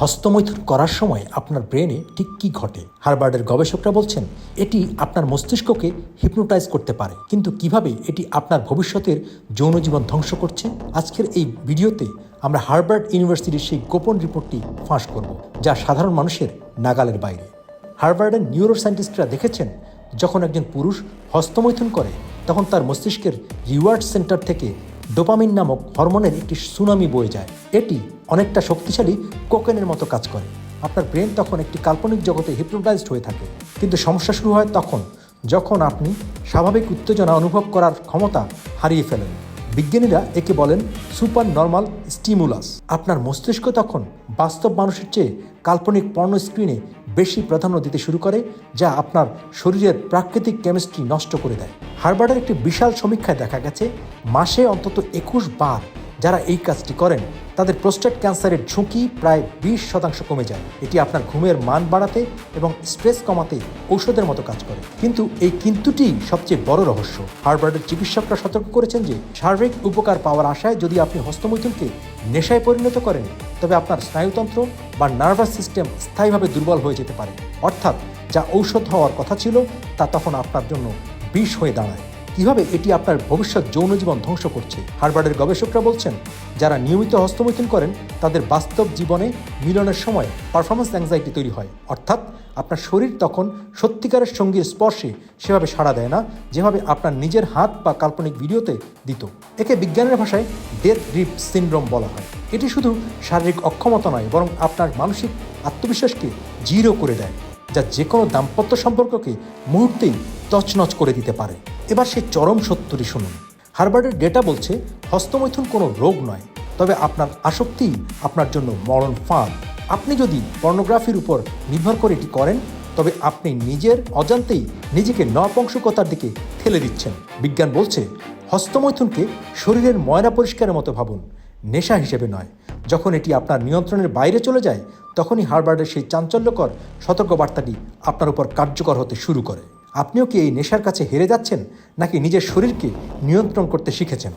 হস্তমৈথুন করার সময় আপনার ব্রেনে ঠিক কি ঘটে? হার্বার্ডের গবেষকরা বলছেন, এটি আপনার মস্তিষ্ককে হিপনোটাইজ করতে পারে। কিন্তু কীভাবে এটি আপনার ভবিষ্যতের যৌন জীবন ধ্বংস করছে? আজকের এই ভিডিওতে আমরা হার্বার্ড ইউনিভার্সিটির সেই গোপন রিপোর্টটি ফাঁস করব, যা সাধারণ মানুষের নাগালের বাইরে। হার্ভার্ডের নিউরোসায়েন্টিস্টরা দেখেছেন, যখন একজন পুরুষ হস্তমৈথুন করে, তখন তার মস্তিষ্কের রিওয়ার্ড সেন্টার থেকে ডোপামিন নামক হরমোনের একটি সুনামি বয়ে যায়। এটি অনেকটা শক্তিশালী কোকেনের মতো কাজ করে। আপনার ব্রেন তখন একটি কাল্পনিক জগতে হিপনোটাইজড হয়ে থাকে। কিন্তু সমস্যা শুরু হয় তখন, যখন আপনি স্বাভাবিক উত্তেজনা অনুভব করার ক্ষমতা হারিয়ে ফেলেন। বিজ্ঞানীরা একে বলেন সুপার নর্মাল স্টিমুলাস। আপনার মস্তিষ্ক তখন বাস্তব মানুষের চেয়ে কাল্পনিক পর্ণ স্ক্রিনে বেশি প্রাধান্য দিতে শুরু করে, যা আপনার শরীরের প্রাকৃতিক কেমিস্ট্রি নষ্ট করে দেয়। হার্বার্ডের একটি বিশাল সমীক্ষায় দেখা গেছে, মাসে অন্তত একুশ বার যারা এই কাজটি করেন, তাদের প্রোস্টেট ক্যান্সারের ঝুঁকি প্রায় বিশ শতাংশ কমে যায়। এটি আপনার ঘুমের মান বাড়াতে এবং স্ট্রেস কমাতে ঔষধের মতো কাজ করে। কিন্তু এই কিন্তুটি সবচেয়ে বড় রহস্য। হার্ভার্ডের চিকিৎসকরা সতর্ক করেছেন যে, শারীরিক উপকার পাওয়ার আশায় যদি আপনি হস্তমৈথুনকে নেশায় পরিণত করেন, তবে আপনার স্নায়ুতন্ত্র বা নার্ভাস সিস্টেম স্থায়ীভাবে দুর্বল হয়ে যেতে পারে। অর্থাৎ যা ঔষধ হওয়ার কথা ছিল, তা তখন আপনার জন্য বিষ হয়ে দাঁড়ায়। কীভাবে এটি আপনার ভবিষ্যৎ যৌন জীবন ধ্বংস করছে? হার্ভার্ডের গবেষকরা বলছেন, যারা নিয়মিত হস্তমৈথুন করেন, তাদের বাস্তব জীবনে মিলনের সময় পারফরমেন্স অ্যাংজাইটি তৈরি হয়। অর্থাৎ আপনার শরীর তখন সত্যিকারের সঙ্গীর স্পর্শে সেভাবে সাড়া দেয় না, যেভাবে আপনার নিজের হাত বা কাল্পনিক ভিডিওতে দিত। একে বিজ্ঞানের ভাষায় ডেথ গ্রিপ সিনড্রোম বলা হয়। এটি শুধু শারীরিক অক্ষমতা নয়, বরং আপনার মানসিক আত্মবিশ্বাসকে জিরো করে দেয়, যা যে কোনো দাম্পত্য সম্পর্ককে মুহূর্তেই তছনছ করে দিতে পারে। এবার সেই চরম সত্যটি শুনুন। হার্ভার্ডের ডেটা বলছে, হস্তমৈথুন কোনো রোগ নয়। তবে আপনার আসক্তি আপনার জন্য মরণ ফাঁদ। আপনি যদি পর্নোগ্রাফির উপর নির্ভর করে এটি করেন, তবে আপনি নিজের অজান্তেই নিজেকে নপংসকতার দিকে ঠেলে দিচ্ছেন। বিজ্ঞান বলছে, হস্তমৈথুনকে শরীরের ময়লা পরিষ্কারের মতো ভাবুন। নেশা হিসেবে নয়। যখন এটি আপনার নিয়ন্ত্রণের বাইরে চলে যায়, তখনই হার্ভার্ডের সেই চাঞ্চল্যকর সতর্কবার্তাটি আপনার উপর কার্যকর হতে শুরু করে। আপনিও কি এই নেশার কাছে হেরে যাচ্ছেন নাকি নিজের শরীরকে নিয়ন্ত্রণ করতে শিখেছেন?